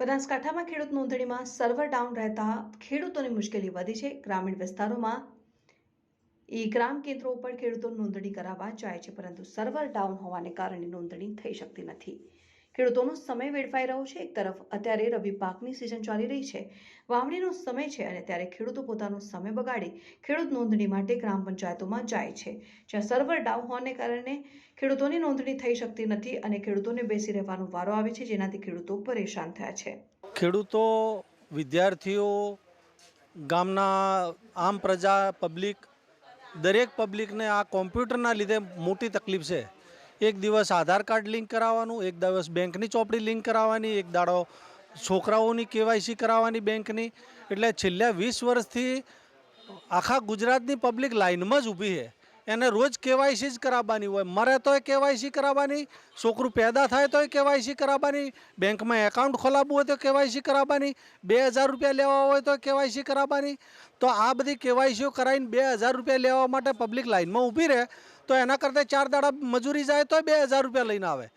બનાસકાંઠામાં ખેડૂત નોંધણીમાં server down રહેતા ખેડૂતોની મુશ્કેલી વધી છે. ગ્રામીણ વિસ્તારોમાં ઈ ગ્રામ કેન્દ્રો ઉપર ખેડૂતો નોંધણી કરાવવા જાય છે, પરંતુ સર્વર ડાઉન હોવાને કારણે નોંધણી થઈ શકતી નથી. ખેડૂતોનો સમય વેડફાઈ રહ્યો છે. એક તરફ અત્યારે રવિ પાકની સિઝન ચાલી રહી છે. વાવણીનો સમય છે અને ત્યારે ખેડૂતો પોતાનો સમય બગાડી ખેડૂત નોંધણી માટે ગ્રામ પંચાયતોમાં જાય છે. જ્યાં સર્વર ડાઉન હોવાને કારણે ખેડૂતોની નોંધણી થઈ શકતી નથી અને ખેડૂતોને બેસી રહેવાનો વારો આવે છે, જેનાથી ખેડૂતો પરેશાન થયા છે. ખેડૂતો, વિદ્યાર્થીઓ, ગામના આમ પ્રજા પબ્લિક દરેક પબ્લિકને આ કોમ્પ્યુટરના લીધે મોટી તકલીફ છે. એક દિવસ આધાર કાર્ડ લિંક કરાવવાનું, એક દિવસ બેંકની ચોપડી લિંક કરાવવાની, એક દાડો છોકરાઓની કેવાયસી કરાવવાની બેંકની. એટલે છેલ્લા વીસ વર્ષથી આખા ગુજરાતની પબ્લિક લાઇનમાં જ ઊભી છે. એને રોજ કેવાયસી જ કરાવવાની હોય. મરે તોય કેવાયસી કરાવવાની, છોકરું પેદા થાય તોય કેવાયસી કરાવવાની, બેંકમાં એકાઉન્ટ ખોલાવવું હોય તો કેવાયસી કરાવવાની, બે હજાર રૂપિયા લેવા હોય તો કેવાયસી કરાવવાની. તો આ બધી કેવાયસીઓ કરાવીને બે હજાર રૂપિયા લેવા માટે પબ્લિક લાઇનમાં ઊભી રહે, તો એના કરતાં ચાર દાડા મજૂરી જાય તોય બે હજાર રૂપિયા લઈને આવે.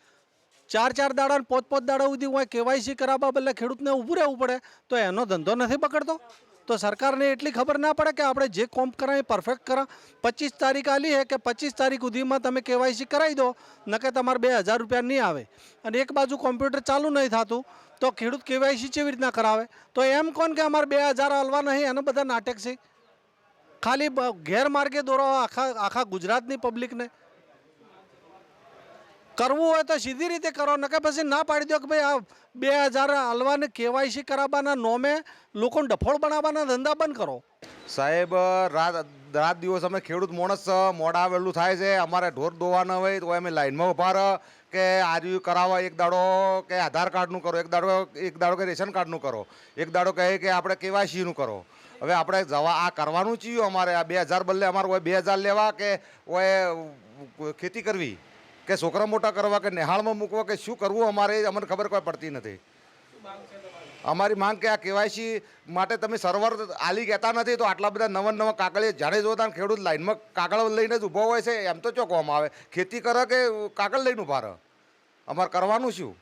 ચાર ચાર દાડા પોત પોત દાડા સુધી હોય કેવાયસી કરાવવા બદલે ખેડૂતને ઊભું રહેવું પડે, તો એનો ધંધો નથી પકડતો તો સરકારને એટલી ખબર ના પડે કે આપણે જે કોમ્પ કરાવીએ પરફેક્ટ કરા પચીસ તારીખ આલી છે કે પચીસ તારીખ સુધીમાં તમે કેવાયસી કરાવી દો, નકે તમારે બે હજાર રૂપિયા નહીં આવે. અને એક બાજુ કોમ્પ્યુટર ચાલુ નહીં થતું, તો ખેડૂત કેવાયસી કેવી રીતના કરાવે? તો એમ કોણ કે અમારે બે હજાર હલવા નહીં, એનો બધા નાટક છે. ખાલી ગેરમાર્ગે દોરો આખા આખા ગુજરાતની પબ્લિકને કરવું હોય તો સીધી રીતે કરો નકે પછી ના પાડી દો કે ભાઈ આ બે હજાર હલવાને કેવાયસી કરાવવાના નોમે લોકોને ડફોળ બનાવવાના ધંધા બંધ કરો. સાહેબ, રાત રાત દિવસ અમે ખેડૂત માણસ, મોડા આવેલું થાય છે, અમારે ઢોર દોવાના હોય તો અમે લાઈનમાં ઊભા રહ, કે આજુ કરાવવા એક દાડો કે આધાર કાર્ડનું કરો, એક દાડો એક દાડો કે રેશન કાર્ડનું કરો, એક દાડો કહે કે આપણે કેવાયસીનું કરો. હવે આપણે જવા આ કરવાનું ચીયું અમારે, આ બે હજાર બદલે અમારે હોય બે હજાર લેવા કે ખેતી કરવી? કે છોકરા મોટા કરવા કે નિહાળમાં મૂકવા કે શું કરવું અમારે અમને ખબર કોઈ પડતી નથી. અમારી માંગ કે આ કેવાયસી માટે તમે સર્વર આલી કહેતા નથી તો આટલા બધા નવા નવા કાગળિયા જાણે જોતા ખેડૂત લાઈનમાં કાગળ લઈને જ ઊભો હોય છે, એમ તો ચોકવામાં આવે? ખેતી કરે કે કાગળ લઈને ઊભા રહે? અમારે કરવાનું શું?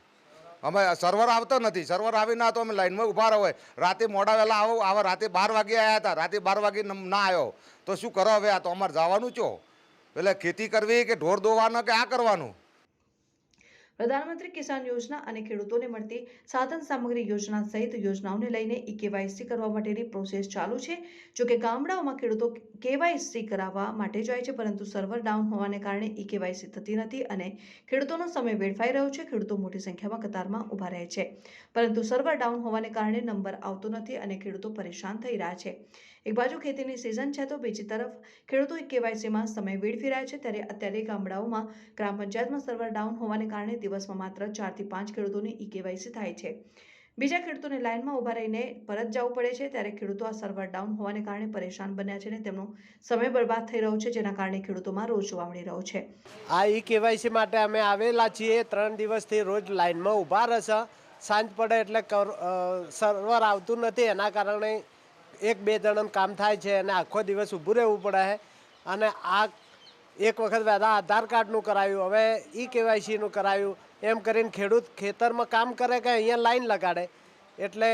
અમે સર્વર આવતો નથી. સર્વર આવી ના તો અમે લાઈનમાં ઊભા રહો રાતે મોડા વહેલા આવો, આવા રાતે બાર વાગે આવ્યા હતા. રાતે બાર વાગે ના આવ્યો તો શું કરો હવે? આ તો અમારે જવાનું છો એટલે ખેતી કરવી કે ઢોર દોવાનો કે આ કરવાનું? પ્રધાનમંત્રી કિસાન યોજના અને ખેડૂતોને મળતી સાધન સામગ્રી યોજના સહિત યોજનાઓને લઈને ઈ કેવાયસી કરવા માટેની પ્રોસેસ ચાલુ છે. જોકે ગામડાઓમાં ખેડૂતો કેવાયસી કરાવવા માટે જાય છે, પરંતુ સર્વર ડાઉન હોવાને કારણે ઈ કેવાયસી થતી નથી અને ખેડૂતોનો સમય વેડફાઈ રહ્યો છે. ખેડૂતો મોટી સંખ્યામાં કતારમાં ઊભા રહે છે. પરંતુ સર્વર ડાઉન હોવાને કારણે નંબર આવતો નથી અને ખેડૂતો પરેશાન થઈ રહ્યા છે. એક બાજુ ખેતીની સિઝન છે તો બીજી તરફ ખેડૂતો કેવાયસીમાં સમય વેડફી રહ્યા છે ત્યારે અત્યારે ગામડાઓમાં ગ્રામ પંચાયતમાં સર્વર ડાઉન હોવાને કારણે દિવસમાં માત્ર ચારથી પાંચ ખેડૂતોની ઈ કેવાયસી થાય છે. બીજા ખેડૂતોને લાઇનમાં ઊભા રહીને પરત જવું પડે છે ત્યારે ખેડૂતો આ સર્વર ડાઉન હોવાને કારણે પરેશાન બન્યા છે અને તેમનો સમય બરબાદ થઈ રહ્યો છે જેના કારણે ખેડૂતોમાં રોજ વાવડી રહ્યો છે. આ ઈ કેવાયસી માટે અમે આવેલા છીએ ત્રણ દિવસથી રોજ લાઇનમાં ઊભા રહેશે સાંજ પડે એટલે સર્વર આવતું નથી એના કારણે એક બે જણાનું કામ થાય છે અને આખો દિવસ ઊભું રહેવું પડે છે. અને આ એક વખત વહેલા આધાર કાર્ડનું કરાવ્યું, હવે ઈ કેવાયસીનું કરાવ્યું. એમ કરીને ખેડૂત ખેતરમાં કામ કરે કે અહીંયા લાઈન લગાડે. એટલે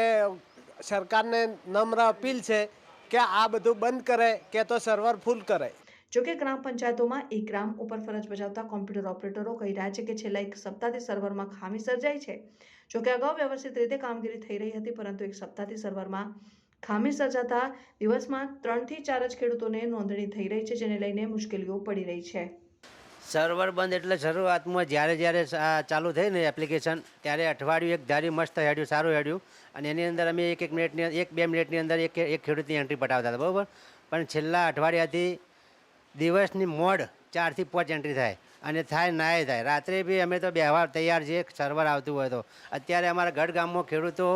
સરકારને નમ્ર અપીલ છે કે આ બધું બંધ કરે, કે તો સર્વર ફૂલ કરે. જોકે ગ્રામ પંચાયતોમાં એક ગ્રામ ઉપર ફરજ બજાવતા કોમ્પ્યુટર ઓપરેટરો કહી રહ્યા છે કે છેલ્લા એક સપ્તાહથી સર્વરમાં ખામી સર્જાઈ છે. જોકે અગાઉ વ્યવસ્થિત રીતે કામગીરી થઈ રહી હતી, પરંતુ એક સપ્તાહથી સર્વરમાં ખામી સર્જાતા દિવસમાં ત્રણથી ચાર જ ખેડૂતોને નોંધણી થઈ રહી છે, જેને લઈને મુશ્કેલીઓ પડી રહી છે. સર્વર બંધ એટલે શરૂઆતમાં જ્યારે જ્યારે ચાલુ થઈ ને એપ્લિકેશન ત્યારે અઠવાડિયું એક ધારી મસ્ત હેડ્યું, સારું હેડ્યું. અને એની અંદર અમે એક એક મિનિટની, એક બે મિનિટની અંદર એક એક ખેડૂતની એન્ટ્રી પટાવતા હતા, બરાબર? પણ છેલ્લા અઠવાડિયાથી દિવસની મોડ ચારથી પાંચ એન્ટ્રી થાય અને થાય નાય થાય. રાત્રે બી અમે તો બેહવા તૈયાર છીએ સર્વર આવતું હોય તો. અત્યારે અમારા ગઢ ગામમાં ખેડૂતો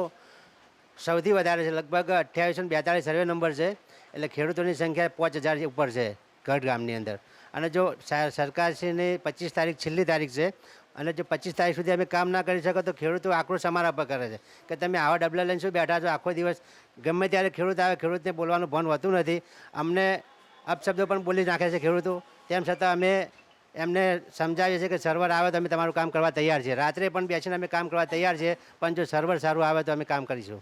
સૌથી વધારે છે, લગભગ અઠ્યાવીસો બેતાળીસ સર્વે નંબર છે, એટલે ખેડૂતોની સંખ્યા પાંચ હજાર ઉપર છે, ગઢ ગામની અંદર. અને જો સર- સરકારશ્રીની પચીસ તારીખ છેલ્લી તારીખ છે, અને જો પચીસ તારીખ સુધી અમે કામ ના કરી શકો તો ખેડૂતો આક્રોશ અમારા પર કરે છે. કે તમે આવા ડબલા લઈને શું બેઠા છો, આખો દિવસ ગમે ત્યારે ખેડૂત આવે, ખેડૂતને બોલવાનું ભણ હોતું નથી. અમને અપશબ્દો પણ બોલી નાખે છે ખેડૂતો. તેમ છતાં અમે એમને સમજાવીએ છીએ કે સર્વર આવે તો અમે તમારું કામ કરવા તૈયાર છીએ. રાત્રે પણ બેસીને અમે કામ કરવા તૈયાર છીએ, પણ જો સર્વર સારું આવે તો અમે કામ કરીશું.